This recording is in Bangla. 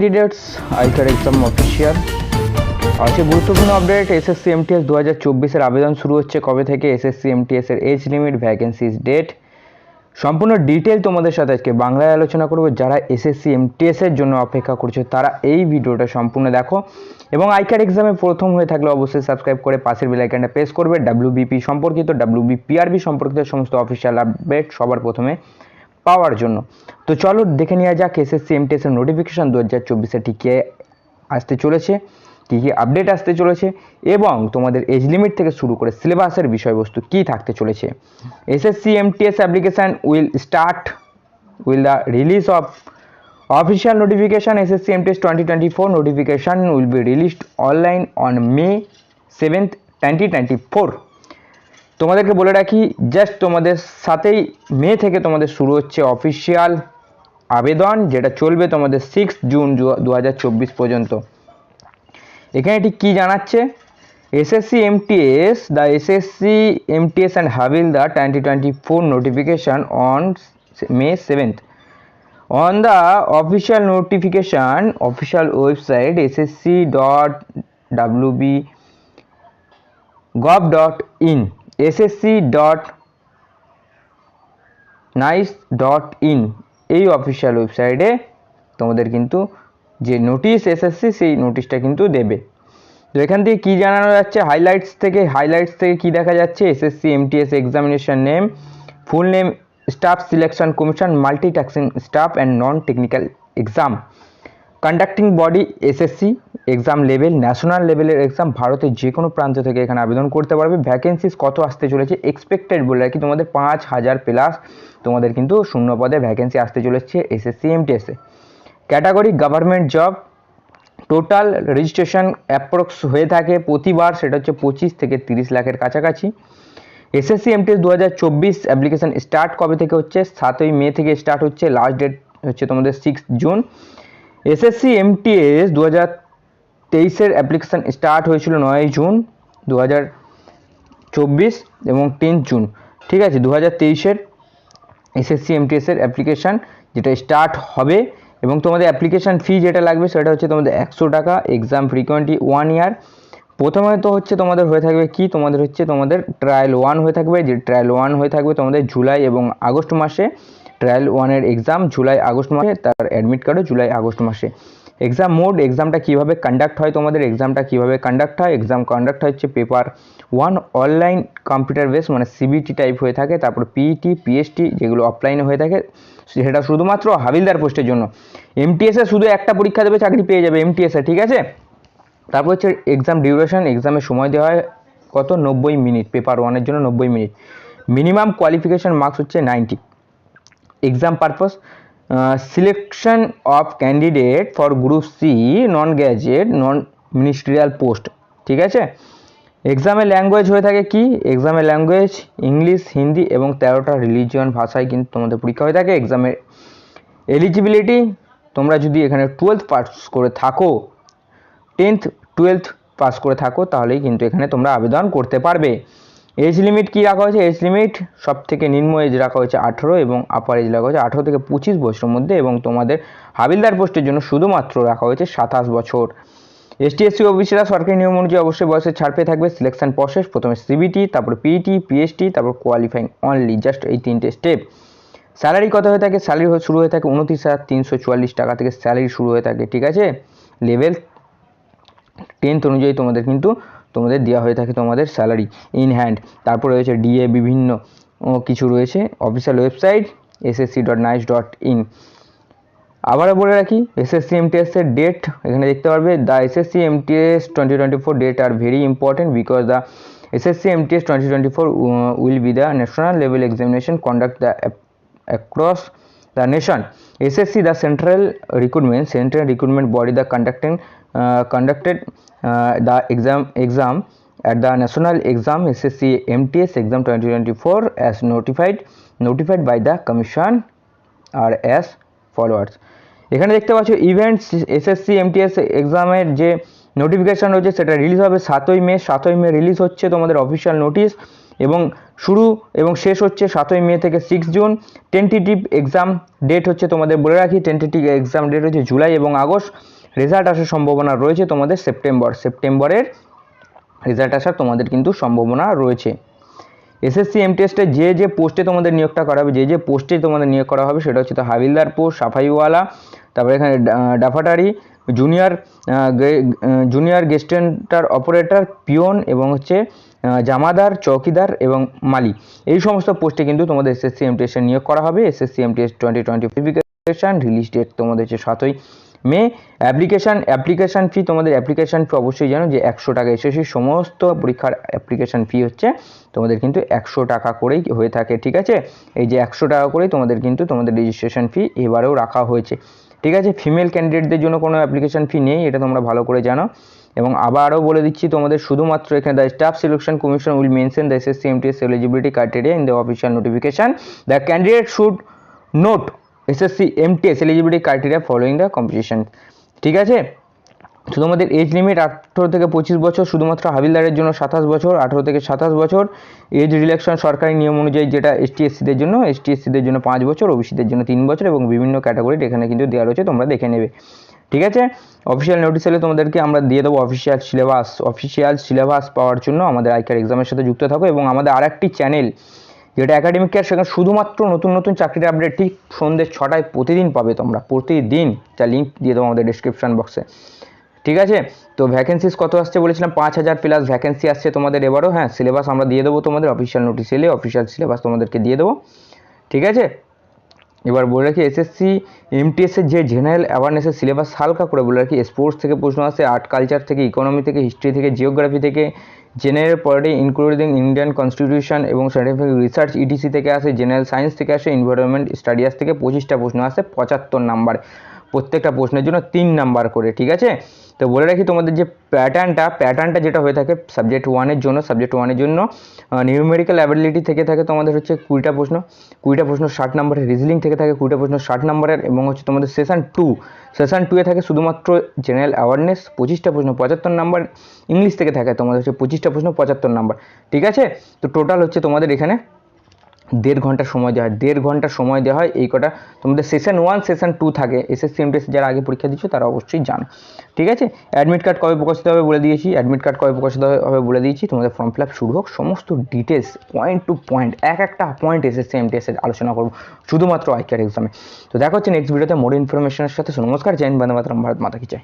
ক্যান্ডিডেটস আইকার এক্সাম অফিসিয়াল আছে গুরুত্বপূর্ণ আপডেট এসএসসি এমটিএস দু হাজার চব্বিশের আবেদন শুরু হচ্ছে কবে থেকে? এসএসসি এমটিএস এর এজ লিমিট ভ্যাকেন্সিস ডেট সম্পূর্ণ ডিটেল তোমাদের সাথে আজকে বাংলায় আলোচনা করব। যারা এসএসসি এমটিএস এর জন্য অপেক্ষা করছ, তারা এই ভিডিওটা সম্পূর্ণ দেখো। এবং আইকার এক্সামে প্রথম হয়ে থাকলে অবশ্যই সাবস্ক্রাইব করে পাশের বেল আইকনটা প্রেস করবে। ডাব্লিউবিপি সম্পর্কিত ডাব্লিউবিপিআরবি সম্পর্কিত সমস্ত অফিসিয়াল আপডেট সবার প্রথমে। পাওয়ার জন্য। তো চলো দেখে নেওয়া যাক এসএসসি এমটিএস এর নোটিফিকেশন দু হাজার চব্বিশে টিকে আসতে চলেছে, কী কী আপডেট আসতে চলেছে এবং তোমাদের এজ লিমিট থেকে শুরু করে সিলেবাসের বিষয়বস্তু কী থাকতে চলেছে। SSC MTS application will start will the release of official notification SSC MTS twenty twenty four notification will be released online on May seventh twenty twenty four তোমাদেরকে বলে রাখি জাস্ট তোমাদের সাথেই মে থেকে তোমাদের শুরু হচ্ছে অফিসিয়াল আবেদন, যেটা চলবে তোমাদের সিক্স জুন দু হাজার চব্বিশ পর্যন্ত। এখানে ঠিক কী জানাচ্ছে? SSC MTS the SSC MTS and Habil the twenty twenty four notification on May seventh on the official notification, official website ssc dot wb gov dot in ssc dot nic dot in এই অফিসিয়াল ওয়েবসাইটে তোমাদের কিন্তু যে নোটিশ এসএসসি সেই নোটিশটা কিন্তু দেবে। তো এখান থেকে কী জানানো যাচ্ছে? হাইলাইটস থেকে হাইলাইটস থেকে কী দেখা যাচ্ছে? SSC MTS examination name full name staff selection commission multitasking staff and non technical exam conducting body SSC exam level national লেভেলের এক্সাম ভারতের যে কোনো প্রান্ত থেকে এখানে আবেদন করতে পারবে। ভ্যাকেন্সিস কত আসতে চলেছে এক্সপেক্টেড বলে রাখি তোমাদের পাঁচ হাজার প্লাস তোমাদের কিন্তু শূন্য পদে ভ্যাকেন্সি আসতে চলেছে SSC এমটিএসে category government job total registration approx হয়ে থাকে প্রতিবার, সেটা হচ্ছে পঁচিশ থেকে তিরিশ লাখের কাছাকাছি। এসএসসি এমটিএস দু হাজার চব্বিশ অ্যাপ্লিকেশন স্টার্ট কবে থেকে হচ্ছে? সাতই মে থেকে স্টার্ট হচ্ছে লাস্ট ডেট হচ্ছে তোমাদের সিক্স জুন এসএসসি এমটিএস দু হাজার তেইশের অ্যাপ্লিকেশান স্টার্ট হয়েছিল নয় জুন দু চব্বিশ এবং টেন্থ জুন। ঠিক আছে দু হাজার তেইশের এসএসসি এমটিএসের অ্যাপ্লিকেশান যেটা স্টার্ট হবে এবং তোমাদের অ্যাপ্লিকেশান ফি যেটা লাগবে সেটা হচ্ছে তোমাদের একশো টাকা এক্সাম ফ্রিকোয়েন্টি ওয়ান ইয়ার প্রথমে তো হচ্ছে তোমাদের হয়ে থাকবে কি? তোমাদের হচ্ছে তোমাদের ট্রায়াল ওয়ান হয়ে থাকবে। যে ট্রায়াল ওয়ান হয়ে থাকবে তোমাদের জুলাই এবং আগস্ট মাসে। ট্রায়াল ওয়ানের এক্সাম জুলাই আগস্ট মাসে, তার অ্যাডমিট কার্ডও জুলাই আগস্ট মাসে। এক্সাম মোড এক্সামটা কীভাবে কন্ডাক্ট হয় তোমাদের? এক্সামটা কীভাবে কন্ডাক্ট হয়? এক্সাম কন্ডাক্ট হচ্ছে paper one online computer base মানে সিবিটি টাইপ হয়ে থাকে, তারপর পিইটি পিএসটি যেগুলো অফলাইনে হয়ে থাকে, সেটা শুধুমাত্র হাবিলদার পোস্টের জন্য। এমটিএসে শুধু একটা পরীক্ষা দেবে, চাকরি পেয়ে যাবে এমটিএসে ঠিক আছে? তারপর হচ্ছে এক্সাম ডিউরেশন এক্সামের সময় দেওয়া হয় কত? নব্বই মিনিট পেপার ওয়ানের জন্য নব্বই মিনিট মিনিমাম কোয়ালিফিকেশান মার্কস হচ্ছে ninety exam purpose selection of candidate for group C non graduate non ministerial post ঠিক আছে? এক্সামের ল্যাঙ্গুয়েজ হয়ে থাকে কি? এক্সামের ল্যাঙ্গুয়েজ ইংলিশ হিন্দি এবং তেরোটা রিলিজিয়ন ভাষায় কিন্তু তোমাদের পরীক্ষা হয়ে থাকে এক্সামের এলিজিবিলিটি তোমরা যদি এখানে টুয়েলথ পাস করে থাকো টেন্থ টুয়েলথ পাস করে থাকো, তাহলেই কিন্তু এখানে তোমরা আবেদন করতে পারবে। এজ লিমিট কী রাখা হয়েছে? এজ লিমিট সব থেকে নিম্ন এজ রাখা হয়েছে আঠেরো এবং আপার এজ রাখা হয়েছে আঠেরো থেকে পঁচিশ বছরের মধ্যে এবং তোমাদের হাবিলদার পোস্টের জন্য শুধুমাত্র রাখা হয়েছে সাতাশ বছর। এসটি এসসি ওবিসিরা সরকারি নিয়ম অনুযায়ী অবশ্যই বয়সের ছাড় পেয়ে থাকবে সিলেকশন প্রসেস প্রথমে সিবিটি তারপর পিইটি পিএসটি তারপর কোয়ালিফাইং অনলি জাস্ট এই তিনটে স্টেপ স্যালারি কত হয়ে থাকে? স্যালারি শুরু হয়ে থাকে উনত্রিশ হাজার তিনশো চুয়াল্লিশ টাকা থেকে স্যালারি শুরু হয়ে থাকে, ঠিক আছে? লেভেল টেন্থ অনুযায়ী তোমাদের কিন্তু তোমাদের দেওয়া হয়ে থাকে তোমাদের স্যালারি ইন হ্যান্ড তারপর রয়েছে ডিএ বিভিন্ন কিছু রয়েছে official website SSC dot nic dot in আবারও বলে রাখি এসএসসি এমটিএসের ডেট এখানে দেখতে পারবে the SSC MTS twenty twenty four date are very important because the SSC MTS twenty twenty four will be the national level examination conduct the across nation. SSC, the central recruitment, central recruitment body, the conducting uh, conducted uh, the exam exam at the national exam SSC MTS exam 2024 as notified notified by the commission are as followers. এখানে দেখতে পাচ্ছ ইভেন্টস এসএসসি এমটিএস এক্সামের যে নোটিফিকেশান রয়েছে সেটা রিলিজ হবে সাতই মে। সাতই মে রিলিজ হচ্ছে তোমাদের অফিসিয়াল নোটিশ এবং শুরু এবং শেষ হচ্ছে সাতই মে থেকে six June. Tentative exam date হচ্ছে তোমাদের বলে রাখি। টেন্টেটিভ এক্সাম ডেট হচ্ছে জুলাই এবং আগস্ট। রেজাল্ট আসার সম্ভাবনা রয়েছে তোমাদের সেপ্টেম্বর সেপ্টেম্বরের রেজাল্ট আসার তোমাদের কিন্তু সম্ভাবনা রয়েছে। এসএসসি এম টেস্টে যে যে পোস্টে তোমাদের নিয়োগটা করা হবে যে যে পোস্টে তোমাদের নিয়োগ করা হবে, সেটা হচ্ছে তো হাবিলদার পোস্ট সাফাইওয়ালা, তারপরে এখানে ডাফাটারি জুনিয়র জুনিয়র গেস্টেন্টার অপারেটর পিওন এবং হচ্ছে জামাদার, চৌকিদার এবং মালি। এই সমস্ত পোস্টে কিন্তু তোমাদের এসএসসি এম টেস্টে নিয়োগ করা হবে। SSC M test twenty twenty notification release date তোমাদের হচ্ছে সাতই মে। অ্যাপ্লিকেশান অ্যাপ্লিকেশান ফি তোমাদের অ্যাপ্লিকেশান ফি অবশ্যই জানো যে একশো টাকা এসএসসি সমস্ত পরীক্ষার অ্যাপ্লিকেশান ফি হচ্ছে তোমাদের কিন্তু একশো টাকা করেই হয়ে থাকে, ঠিক আছে? এই যে একশো টাকা করেই তোমাদের কিন্তু তোমাদের রেজিস্ট্রেশন ফি এবারেও রাখা হয়েছে, ঠিক আছে? ফিমেল ক্যান্ডিডেটদের জন্য কোনো অ্যাপ্লিকেশন ফি নেই, এটা তোমরা ভালো করে জানো। এবং আবারও বলে দিচ্ছি, তোমাদের শুধুমাত্র এখানে the staff selection commission will mention the SSC MTS eligibility criteria in the official notification the candidate should note SSC MTS eligibility criteria following the competition ঠিক আছে? তো এজ লিমিট আঠেরো থেকে পঁচিশ বছর, শুধুমাত্র হাবিলদারের জন্য সাতাশ বছর, আঠেরো থেকে সাতাশ বছর। এজ রিলেকশন সরকারি নিয়ম অনুযায়ী যেটা এসটি এসসিদের জন্য এসটি এসসিদের জন্য পাঁচ বছর ওবিসিদের জন্য তিন বছর এবং বিভিন্ন ক্যাটাগরির এখানে কিন্তু দেওয়া রয়েছে, তোমরা দেখে নেবে। ঠিক আছে? অফিসিয়াল নোটিস এলে তোমাদেরকে আমরা দিয়ে দেবো অফিসিয়াল সিলেবাস অফিসিয়াল সিলেবাস পাওয়ার জন্য আমাদের আইকার এক্সামের সাথে যুক্ত থাকো এবং আমাদের আরেকটি চ্যানেল যেটা একাডেমিক কেয়ার সেখানে শুধুমাত্র নতুন নতুন চাকরির আপডেট ঠিক সন্ধ্যে ছটায় প্রতিদিন পাবে তোমরা, প্রতিদিন। যা লিঙ্ক দিয়ে দেবো আমাদের ডিসক্রিপশন বক্সে ঠিক আছে? তো ভ্যাকেন্সিস কত আসছে বলেছিলাম? পাঁচ হাজার প্লাস ভ্যাকেন্সি আসছে তোমাদের এবারও হ্যাঁ সিলেবাস আমরা দিয়ে দেবো তোমাদের অফিসিয়াল নোটিস এলে অফিসিয়াল সিলেবাস তোমাদেরকে দিয়ে দেবো। ঠিক আছে? এবার বলে রাখি এসএসসি এমটিএসের যে জেনারেল অ্যাওয়ারনেসের সিলেবাস হালকা করে বলে রাখি স্পোর্টস থেকে প্রশ্ন আসে আর্ট কালচার থেকে ইকোনমি থেকে হিস্ট্রি থেকে জিওগ্রাফি থেকে general polity including Indian constitution এবং সাইন্টিফিক রিসার্চ ইডিসি থেকে আসে জেনারেল সায়েন্স থেকে আসে এনভায়রনমেন্ট স্টাডিয়াস থেকে পঁচিশটা প্রশ্ন আসে, পঁচাত্তর নাম্বার প্রত্যেকটা প্রশ্নের জন্য তিন নাম্বার করে, ঠিক আছে? তো বলে রাখি তোমাদের যে প্যাটার্নটা প্যাটার্নটা যেটা হয়ে থাকে সাবজেক্ট ওয়ানের জন্য সাবজেক্ট ওয়ানের জন্য নিউমেরিক্যাল অ্যাবিলিটি থেকে থাকে তোমাদের হচ্ছে কুড়িটা প্রশ্ন। কুড়িটা প্রশ্ন ষাট নম্বরের রিজনিং থেকে থাকে, কুড়িটা প্রশ্ন ষাট নম্বরের এবং হচ্ছে তোমাদের সেশন টু সেশন টুয়ে থাকে শুধুমাত্র জেনারেল অ্যাওয়ারনেস পঁচিশটা প্রশ্ন পঁচাত্তর নাম্বার। ইংলিশ থেকে থাকে তোমাদের হচ্ছে পঁচিশটা প্রশ্ন পঁচাত্তর নাম্বার। ঠিক আছে? তো টোটাল হচ্ছে তোমাদের এখানে দেড় ঘণ্টা সময় দেওয়া হয়। দেড় ঘণ্টা সময় দেওয়া হয় এই কটা। তোমাদের সেশন ওয়ান সেশন টু থাকে। এসএসসি এমটিএস যারা আগে পরীক্ষা দিচ্ছ তারা অবশ্যই জানো। ঠিক আছে? অ্যাডমিট কার্ড কবে প্রকাশিত হবে বলে দিয়েছি। অ্যাডমিট কার্ড কবে প্রকাশিত হবে বলে দিয়েছি। তোমাদের ফর্ম ফিল আপ শুরু হোক। সমস্ত ডিটেলস পয়েন্ট টু পয়েন্ট এক একটা পয়েন্ট এসএসসি এমটিএসের আলোচনা করব শুধুমাত্র আইকার এক্সামে তো দেখা হচ্ছে নেক্সট ভিডিওতে মোর ইনফরমেশনের সাথে। নমস্কার। জয় হিন্দ, বন্দে মাতরম। ভারত মাতা কি চাই?